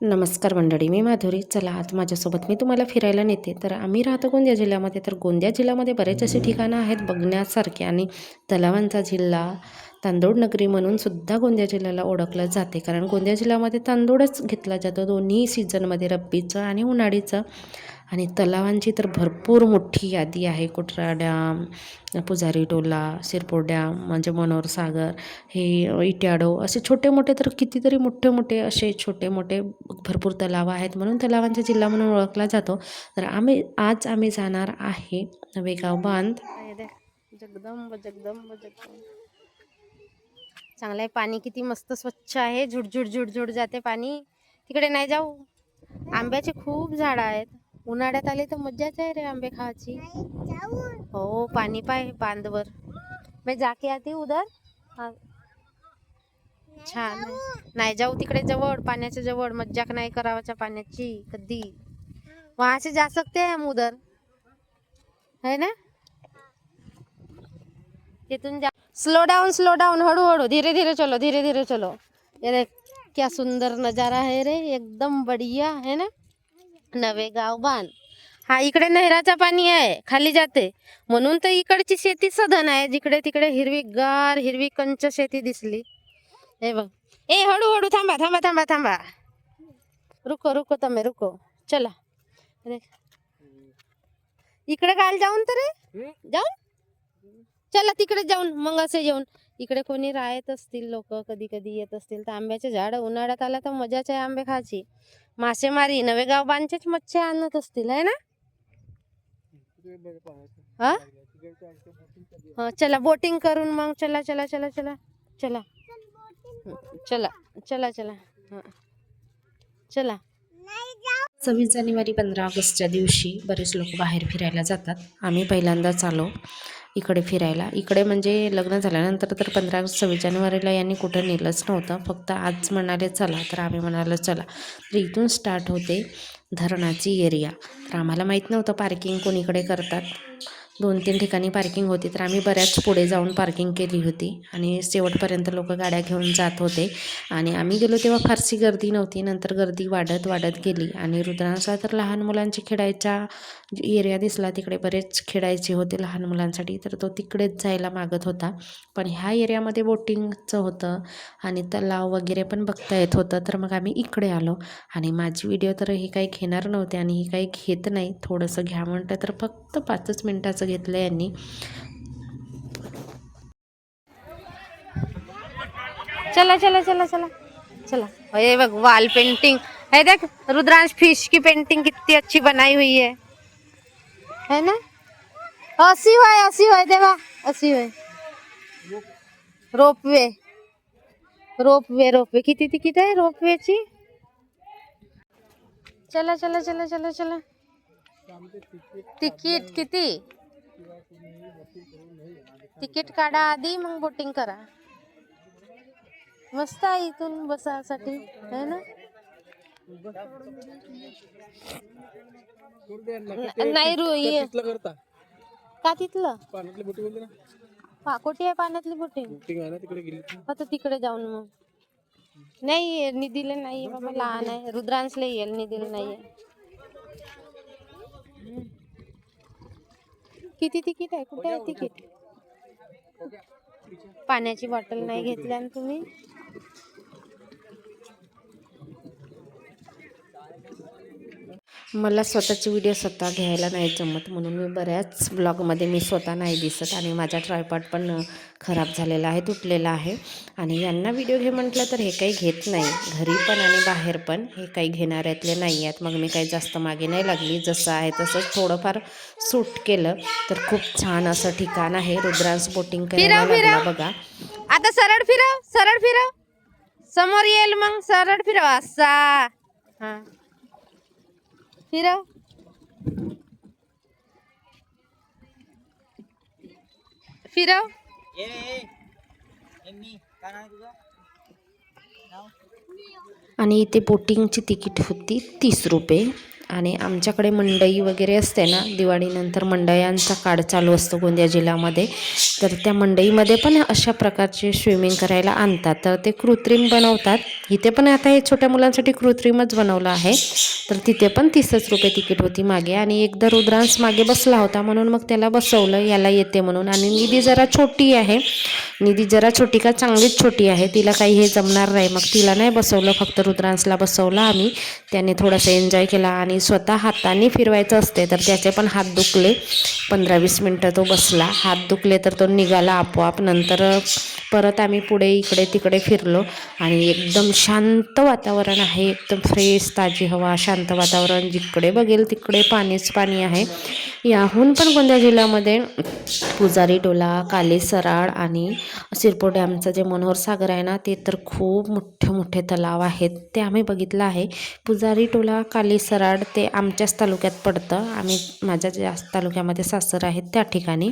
नमस्कार मंडळी मी माधुरी. चला आज माझ्यासोबत मी तुम्हाला फिरायला नेते. तर आम्ही राहतो गोंदिया जिल्ह्यामध्ये. तर गोंदिया जिल्ह्यामध्ये बरेच असे ठिकाणं आहेत बघण्यासारखे आणि तलावांचा जिल्हा तांदूळ नगरी म्हणून सुद्धा गोंदिया जिल्ह्याला ओळखलं जाते. कारण गोंदिया जिल्ह्यामध्ये तांदूळच घेतला जातो. दोन्ही सीझनमध्ये रब्बीचं आणि उन्हाळीचं. आणि तलावांची तर भरपूर मोठी यादी आहे. कुटरा डॅम पुजारी टोला सिरपूर डॅम म्हणजे मनोहर सागर हे इट्याडो असे छोटे मोठे तर कितीतरी मोठे मोठे असे छोटे मोठे भरपूर तलाव आहेत. म्हणून तलावांचा जिल्हा म्हणून ओळखला जातो. तर आम्ही आज आम्ही जाणार आहे नवेगाव बांध. जगदंब जगदंब जगदंब. चांगलं आहे पाणी किती मस्त स्वच्छ आहे. झुडझुड झुडझुड जाते पाणी. तिकडे नाही जाऊ. आंब्याचे खूप झाडं आहेत. उन्हाळ्यात आले तर मज्जाच आहे रे आंबे खायची. हो पाणी पाय बांधवर. मी जाके आती उधर हा. छान. नाही जाऊ तिकडे जवळ पाण्याच्या जवळ. मज्जाक नाही करावाच्या पाण्याची कधी. वहां से जा सकते हैं हम उधर है ना? तिथून जा. स्लो डाउन स्लो डाउन हळूहळू. धीरे धीरे चलो धीरे धीरे चलो. ये क्या सुंदर नजारा है रे. एकदम बढ़िया है ना? नवे गाव बांध. हा इकडे नहराचा पाणी आहे खाली जाते. म्हणून तर इकडची शेती सधन आहे जिकडे तिकडे हिरवी गार हिरवी कंच शेती दिसली. हे बघ. ए हळू हळू थांबा थांबा थांबा थांबा. रुको रुको तमे रुको. चला. इकडे काल जाऊन तर जाऊन? चला तिकडे जाऊन मग असे येऊन. इकडे कोणी राहत असतील लोक कधी कधी येत असतील तर आंब्याचे झाड उन्हाळ्यात आला तर मजाच आहे आंबे खायची. मासेमारी नवेगाव बांधचेच मच्छी आणत असतील है ना? हा? हा चला बोटिंग करून मग चला चला चला चला चला. चला चला चला. हा. चला. सव्वीस जानेवारी पंधरा ऑगस्टच्या दिवशी बरेच लोक बाहेर फिरायला जातात. आम्ही पहिल्यांदाच आलो. इकडे फिरायला. इकडे म्हणजे लग्न झाल्यानंतर तर पंधरा सव्वीस जानेवारीला यांनी कुठं नेलंच नव्हतं. फक्त आज म्हणाले चला. तर आम्ही म्हणालो चला. तर इथून स्टार्ट होते धरणाची एरिया तर आम्हाला माहीत नव्हतं पार्किंग कोणीकडे करतात. दोन तीन ठिकाणी पार्किंग होती तर आम्ही बऱ्याच पुढे जाऊन पार्किंग केली होती. आणि शेवटपर्यंत लोक गाड्या घेऊन जात होते. आणि आम्ही गेलो तेव्हा फारशी गर्दी नव्हती नंतर गर्दी वाढत वाढत गेली. आणि रुद्रांचा तर लहान मुलांची खेळायचा एरिया दिसला तिकडे बरेच खेळायचे होते लहान मुलांसाठी तर तो तिकडेच जायला मागत होता. पण ह्या एरियामध्ये बोटिंगचं होतं आणि तलाव वगैरे पण बघता येत होतं तर मग आम्ही इकडे आलो. आणि माझी व्हिडिओ तर ही काही घेणार नव्हते आणि ही काही घेत नाही. थोडंसं घ्या म्हटलं तर फक्त पाचच मिनटाचं चला चला चला चला. चला. ये बघ वॉल पेंटिंग है देख, रुद्रांश फ़िश की पेंटिंग कितनी अच्छी बनाई हुई है. है ना? असी हुआ असी हुआ देवा असी हुआ रोपवे रोपवे रोपवे किती तिकीट आहे रोपवेची चला चला चला चला चला. तिकीट किती? तिकीट काढा आधी मग बोटिंग करा. मस्त आहे इथून बसासाठी है ना? नाही रू ये- का तिथलं? पाण्यातली बोटी ना पाकोटी आहे पाण्यातली बोटिंग बोटिंग आहे ना तिकडे गेली आता तिकडे जाऊन मग. नाही निधीला नाही बाबा लहान आहे. रुद्रांशला येईल निधीला नाही किती तिकीट आहे? कुठे आहे तिकीट? पाण्याची बॉटल नाही घेतली आणि तुम्ही? मला स्वतःचे व्हिडिओ स्वतः घ्यायला नाही जमत म्हणून मी बऱ्याच ब्लॉगमध्ये मी स्वतः नाही दिसत आणि माझा ट्रायपॉड पण खराब झालेला आहे तुटलेला आहे. आणि यांना व्हिडिओ घे म्हटलं तर हे काही घेत नाही. घरी पण आणि बाहेर पण हे काही घेणाऱ्यातले नाही आहेत मग मी काही जास्त मागे नाही लागली. जसं आहे तसंच थोडंफार सूट केलं तर खूप छान असं ठिकाण आहे. रुद्रांस बोटिंग करायला लागला बघा. आता सरळ फिरव सरळ फिरव. समोर येईल मग सरळ फिरव. असा. हा. फिरव फिरव आणि इथे बोटिंगची तिकीट होती तीस रुपये. आणि आमच्याकडे मंडई वगैरे असते ना दिवाळीनंतर मंडयांचा काळ चालू असतो गोंदिया जिल्ह्यामध्ये. तर त्या मंडईमध्ये पण अशा प्रकारचे स्विमिंग करायला आणतात. तर ते कृत्रिम बनवतात. इथे पण आता हे छोट्या मुलांसाठी कृत्रिमच बनवलं आहे. तर तिथे पण तीसच रुपये तिकीट होती मागे आणि एकदा रुद्रांश मागे बसला होता म्हणून मग त्याला बसवलं याला येते म्हणून. आणि निधी जरा छोटी आहे. निधी जरा छोटी का चांगलीच छोटी आहे. तिला काही हे जमणार नाही. मग तिला नाही बसवलं फक्त रुद्रांशला बसवलं आम्ही. त्याने थोडासा एन्जॉय केला आणि स्वतः हाताने फिरवायचं असते तर त्याचे पण हात दुखले. पंधरा वीस मिनटं तो बसला. हात दुखले तर तो निघाला आपोआप. नंतर परत आम्ही पुढे इकडे तिकडे फिरलो आणि एकदम शांत वातावरण आहे. एकदम फ्रेश ताजी हवा शांत वातावरण. जिकडे बघेल तिकडे पाणीच पाणी आहे. याहून पण गोंदिया जिल्ह्यामध्ये पुजारी टोला काली सराड आणि सिरपो डॅमचं जे मनोहर सागर आहे ना ते तर खूप मोठे मोठे तलाव आहेत. ते आम्ही बघितलं आहे. पुजारी टोला काली सराड ते आमच्याच तालुक्यात पडतं. आम्ही माझ्या ज्या तालुक्यामध्ये सासर आहेत त्या ठिकाणी.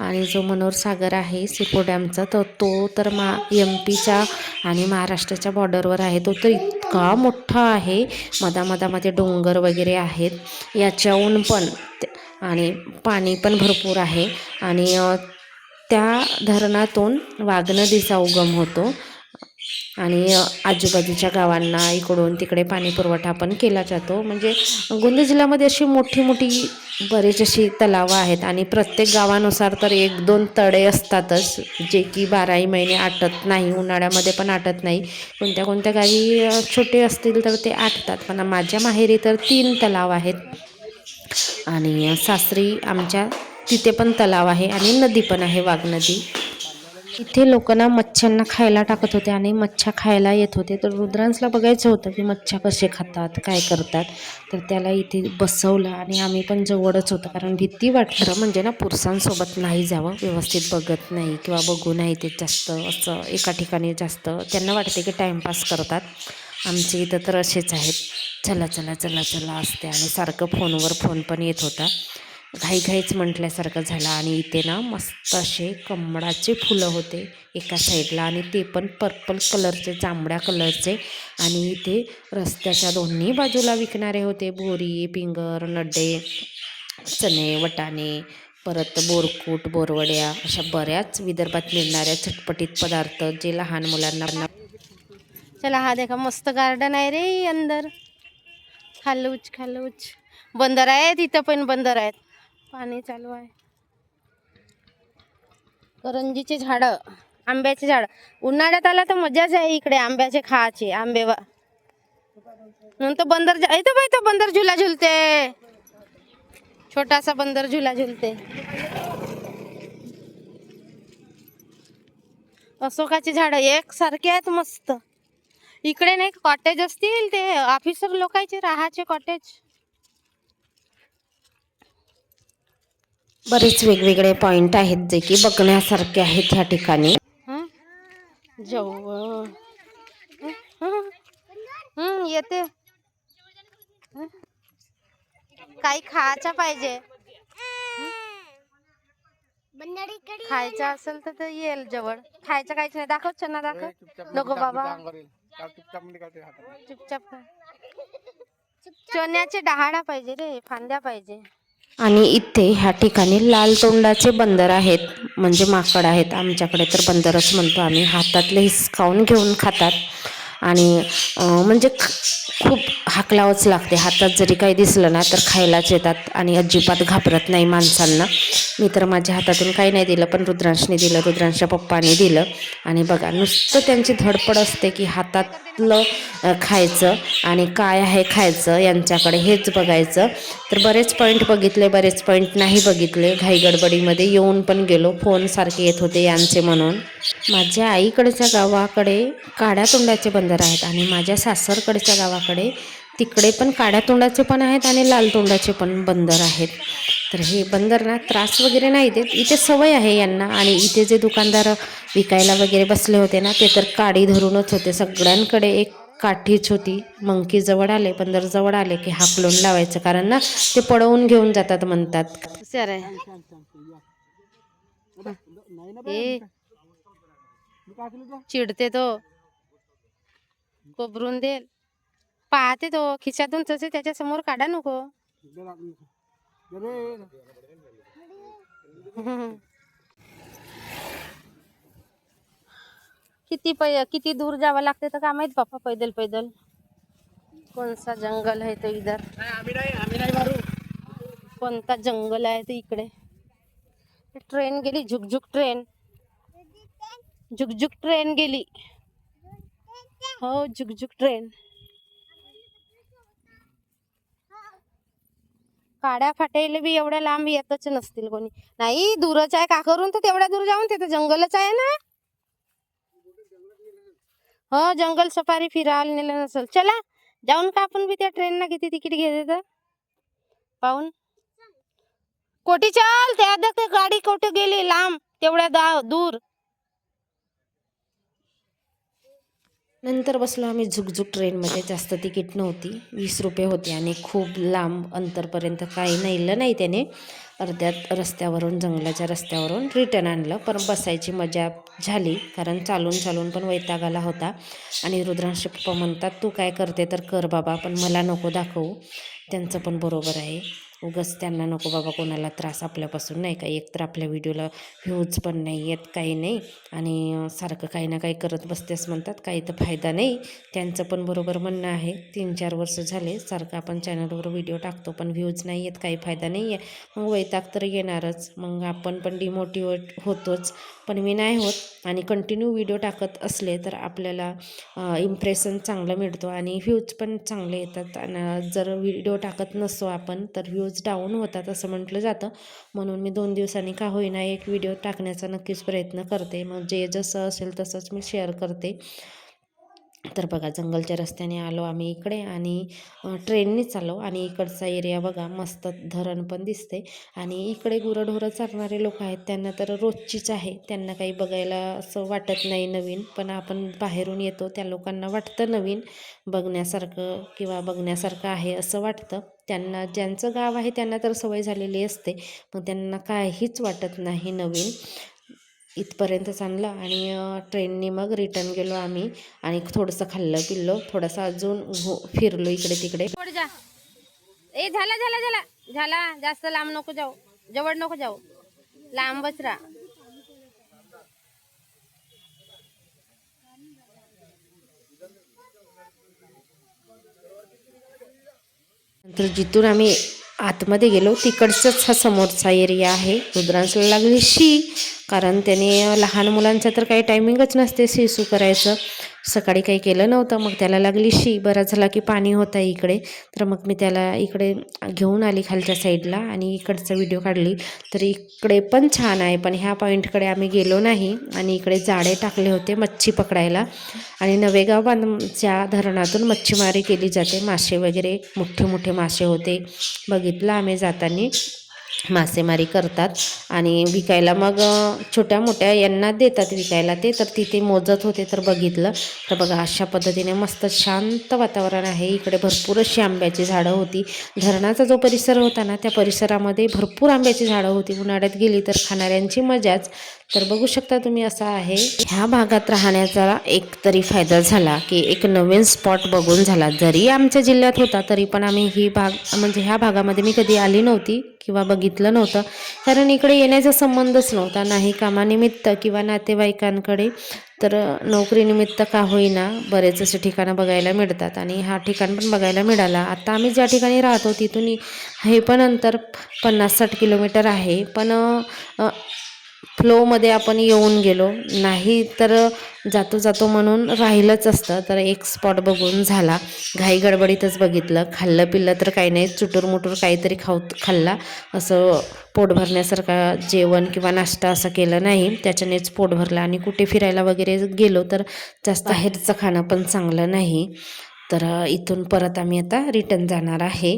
आणि जो मनोहर सागर आहे सिपो डॅमचा तर तो तर मा एम पीच्या आणि महाराष्ट्राच्या बॉर्डरवर आहे. तो तर इतका मोठा आहे. मधामधामध्ये डोंगर वगैरे आहेत. याच्याहून पण आणि पाणी पण भरपूर आहे. आणि त्या धरणातून वाघनदीचा उगम होतो. आणि आजूबाजूच्या गावांना इकडून तिकडे पाणी पुरवठा पण केला जातो. म्हणजे गोंदिया जिल्ह्यामध्ये अशी मोठी मोठी बरेच अशी तलावं आहेत आणि प्रत्येक गावानुसार तर एक दोन तळे असतातच जे की बाराही महिने आटत नाही उन्हाळ्यामध्ये पण आटत नाही. कोणत्या कोणत्या गावी छोटे असतील तर ते आटतात पण माझ्या माहेरी तर तीन तलाव आहेत. आणि सासरी आमच्या तिथे पण तलाव आहे आणि नदी पण आहे वाघ नदी. इथे लोकांना मच्छ्यांना खायला टाकत होते आणि मच्छ्या खायला येत होते. तर रुद्रांसला बघायचं होतं की मच्छ्या कसे खातात काय करतात. तर त्याला इथे बसवलं आणि आम्ही पण जवळच होतं. कारण भीती वाटलं म्हणजे ना पुरुषांसोबत नाही जावं व्यवस्थित बघत नाही किंवा बघू नाही ते जास्त असं एका ठिकाणी जास्त. त्यांना वाटते की टाईमपास करतात. आमचे इथं तर असेच आहेत. चला चला चला चला असते आणि सारखं फोनवर फोन पण येत होता. घाईघाईच म्हटल्यासारखं झालं आणि इथे ना मस्त असे कमळाचे फुलं होते एका साईडला आणि ते पण पर्पल कलरचे जांभळ्या कलरचे आणि इथे रस्त्याच्या दोन्ही बाजूला विकणारे होते बोरी पिंगर नड्डे चणे वटाणे परत बोरकूट बोरवड्या अशा बऱ्याच विदर्भात मिळणाऱ्या चटपटीत पदार्थ जे लहान मुलांना चला हा देखा मस्त गार्डन आहे रे अंदर. खालूच खालूच. बंदर आहेत इथं पण बंदर आहेत. पाणी चालू आहे. करंजीचे झाडं आंब्याचे झाड. उन्हाळ्यात आला तर मजाच आहे इकडे आंब्याचे खायचे आंबे नंतर बंदर येतो बाई तो बंदर झुला झुलते. छोटासा बंदर झुला झुलते. अशोकाचे झाड एक सारखे आहेत मस्त. इकडे नाही कॉटेज असतील ते ऑफिसर लोकांचे राहायचे कॉटेज बरेच वेगवेगळे पॉईंट आहेत जे की बघण्यासारखे आहेत ह्या ठिकाणी. हं? हं? हं, येते? काही खायचं पाहिजे. खायचं असेल तर ते येईल जवळ खायचं काहीच नाही. दाखव चना दाखव. नको बाबा. चुपचाप खा. चण्याचे डहाळा पाहिजे रे फांद्या पाहिजे. आणि इथे ह्या ठिकाणी लाल तोंडाचे बंदर आहेत. म्हणजे माकड आहेत. आमच्याकडे तर बंदरच म्हणतो आम्ही. हातातले हिसकावून घेऊन खातात. आणि म्हणजे खूप हाकलावंच लागते. हातात जरी काही दिसलं ना तर खायलाच येतात. आणि अजिबात घाबरत नाही माणसांना. मी तर माझ्या हातातून काही नाही दिलं पण रुद्रांशने दिलं रुद्रांशच्या पप्पाने दिलं. आणि बघा नुसतं त्यांची धडपड असते की हातात कुठलं खायचं आणि काय आहे खायचं यांच्याकडे हेच बघायचं. तर बरेच पॉईंट बघितले बरेच पॉईंट नाही बघितले. घाईगडबडीमध्ये येऊन पण गेलो. फोन सारखे येत होते यांचे म्हणून. माझ्या आईकडच्या गावाकडे काड्या तोंडाचे बंदर आहेत आणि माझ्या सासरकडच्या गावाकडे तिकडे पण काड्या तोंडाचे पण आहेत आणि लाल तोंडाचे पण बंदर आहेत. तर हे बंदर ना त्रास वगैरे नाही देत. इथे सवय आहे यांना. आणि इथे जे दुकानदार विकायला वगैरे बसले होते ना ते तर काडी धरूनच होते. सगळ्यांकडे एक काठीच होती. मंकी जवळ आले बंदर जवळ आले की हाकलून लावायचं. कारण ना ते पळवून घेऊन जातात म्हणतात. चिडते तो. कोबरून देल पाहते तो. खिशातून तसे त्याच्यासमोर काढा नको. किती पै किती दूर जावं लागते तर का माहीत बाप्पा पैदल पैदल. कोणसा जंगल आहे तो इधर? कोणता जंगल आहे तो इकडे? ट्रेन गेली झुकझुक ट्रेन. झुकझुक ट्रेन गेली. हो झुकझुक ट्रेन. काड्या फाटायला बी एवढ्या लांब येतच नसतील कोणी. नाही दूरच आहे का करून तर तेवढ्या दूर जाऊन ते तर जंगलच आहे ना. हो जंगल सफारी फिरायला नेलं नसेल. चला जाऊन का आपण बी त्या ट्रेनला किती तिकीट घेते तर? पाहून. कोठी चल त्या गाडी कुठे गेली? लांब तेवढ्या दा दूर. नंतर बसलो आम्ही झुकझुक ट्रेनमध्ये. जास्त तिकीट नव्हती. वीस रुपये होती आणि खूप लांब अंतरपर्यंत काही नेलं नाही त्याने. अर्ध्यात रस्त्यावरून जंगलाच्या रस्त्यावरून रिटर्न आणलं. पण बसायची मजा झाली कारण चालून चालून पण वैताग आला होता. आणि रुद्रांश पप्पा म्हणतात तू काय करते तर कर बाबा पण मला नको दाखवू. त्यांचं पण बरोबर आहे. उगच त्यांना नको बाबा कोणाला त्रास आपल्यापासून नाही का? एक तर आपल्या व्हिडिओला व्ह्यूज पण नाही येत काही नाही. आणि सारखं काही ना काही करत बसतेस म्हणतात काही तर फायदा नाही. त्यांचं पण बरोबर म्हणणं आहे. तीन चार वर्ष झाले सारखं आपण चॅनलवर व्हिडिओ टाकतो पण व्ह्यूज नाही येत काही फायदा नाही आहे मग वैताग तर येणारच. मग आपण पण डिमोटिवेट होतोच. पण मी नाही होत आणि कंटिन्यू व्हिडिओ टाकत असले तर आपल्याला इम्प्रेशन चांगलं मिळतो आणि व्ह्यूज पण चांगले येतात. आणि जर व्हिडिओ टाकत नसतो आपण तर व्ह्यूज डाऊन होतात असं म्हटलं जातं. म्हणून मी दोन दिवसांनी का होईना एक व्हिडिओ टाकण्याचा नक्कीच प्रयत्न करते. मग जे जसं असेल तसंच मी शेअर करते. तर बघा जंगलच्या रस्त्याने आलो आम्ही इकडे आणि ट्रेननेच ट्रेननीच आलो आणि इकडचा एरिया बघा मस्त धरण पण दिसते आणि इकडे गुरंढोरं चालणारे लोक आहेत त्यांना तर रोजचीच आहे त्यांना काही बघायला असं वाटत नाही नवीन पण आपण बाहेरून येतो त्या लोकांना वाटतं नवीन बघण्यासारखं किंवा बघण्यासारखं आहे असं वाटतं. त्यांना ज्यांचं गाव आहे त्यांना तर सवय झालेली असते मग त्यांना काहीच वाटत नाही नवीन. इथपर्यंतच आणलं आणि ट्रेननी मग रिटर्न गेलो आम्ही आणि थोडंसं खाल्लं पिल्लं थोडंसं अजून फिरलो इकडे तिकडे. ए झाला झाला झाला. झाला. जास्त लांब नको जाऊ. जवळ नको जाऊ. लांबच राहा. नंतर जिथून आम्ही आतमध्ये गेलो. तिकडचाच हा समोरचा एरिया आहे. रुद्रांसला लागली शी कारण त्याने लहान मुलांचा तर काही टायमिंगच नसते शिसू करायचं. सकाळी काही केलं नव्हतं. मग त्याला लागली शी. बरा झाला की पाणी होतं इकडे. तर मग मी त्याला इकडे घेऊन आली खालच्या साईडला आणि इकडचा व्हिडिओ काढली. तर इकडे पण छान आहे पण ह्या पॉईंटकडे आम्ही गेलो नाही आणि इकडे जाळे टाकले होते मच्छी पकडायला. आणि नवेगाव बांधच्या धरणातून मच्छीमारी केली जाते. मासे वगैरे मोठे मोठे मासे होते. बघितलं आम्ही जाताना. मासेमारी करतात आणि विकायला मग छोट्या मोठ्या यांना देतात विकायला ते तर तिथे मोजत होते तर बघितलं. तर बघा अशा पद्धतीने मस्त शांत वातावरण आहे. इकडे भरपूर अशी आंब्याची झाडं होती. धरणाचा जो परिसर होता ना त्या परिसरामध्ये भरपूर आंब्याची झाडं होती. उन्हाळ्यात गेली तर खाणाऱ्यांची मजाच. तर बघू शकता तुम्ही असा आहे. ह्या भागात राहण्याचा एक तरी फायदा झाला की एक नवीन स्पॉट बघून झाला. जरी आमच्या जिल्ह्यात होता तरी पण आम्ही ही भाग म्हणजे ह्या भागामध्ये मी कधी आली नव्हती किंवा बघ बघितलं नव्हतं. कारण इकडे येण्याचा संबंधच नव्हता. नाही कामानिमित्त किंवा नातेवाईकांकडे तर नोकरीनिमित्त का होईना बरेच असे ठिकाणं बघायला मिळतात. आणि हा ठिकाण पण बघायला मिळाला. आता आम्ही ज्या ठिकाणी राहतो तिथून हे पण अंतर पन्नास साठ किलोमीटर आहे. पण फ्लोमध्ये आपण येऊन गेलो. नाही तर जातो जातो म्हणून राहिलंच असतं. तर एक स्पॉट बघून झाला. घाई गडबडीतच बघितलं. खाल्लं पिल्लं तर काही नाही. चुटूरमुटूर काहीतरी खाऊ खाल्ला. असं पोट भरण्यासारखा जेवण किंवा नाश्ता असं केलं नाही. त्याच्यानेच पोट भरलं. आणि कुठे फिरायला वगैरे गेलो तर जास्त बाहेरचं खाणं पण चांगलं नाही. तर इथून परत आम्ही आता रिटर्न जाणार आहे.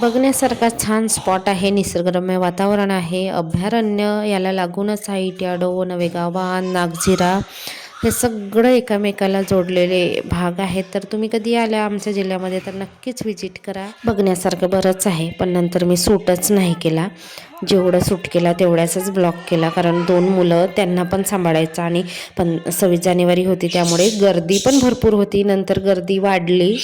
बघण्यासारखा छान स्पॉट आहे निसर्गरम्य वातावरण आहे. अभयारण्य याला लागूनच आहे इट्याडो नवेगाव वाहन नागझिरा हे सगळं एकामेकाला जोडलेले भाग आहेत. तर तुम्ही कधी आल्या आमच्या जिल्ह्यामध्ये तर नक्कीच विजिट करा. बघण्यासारखं बरंच आहे पण नंतर मी सूटच नाही केला. जेवढं सूट केला तेवढ्याचाच ब्लॉक केला कारण दोन मुलं त्यांना पण सांभाळायचं आणि पण सव्वीस जानेवारी होती त्यामुळे गर्दी पण भरपूर होती. नंतर गर्दी वाढली.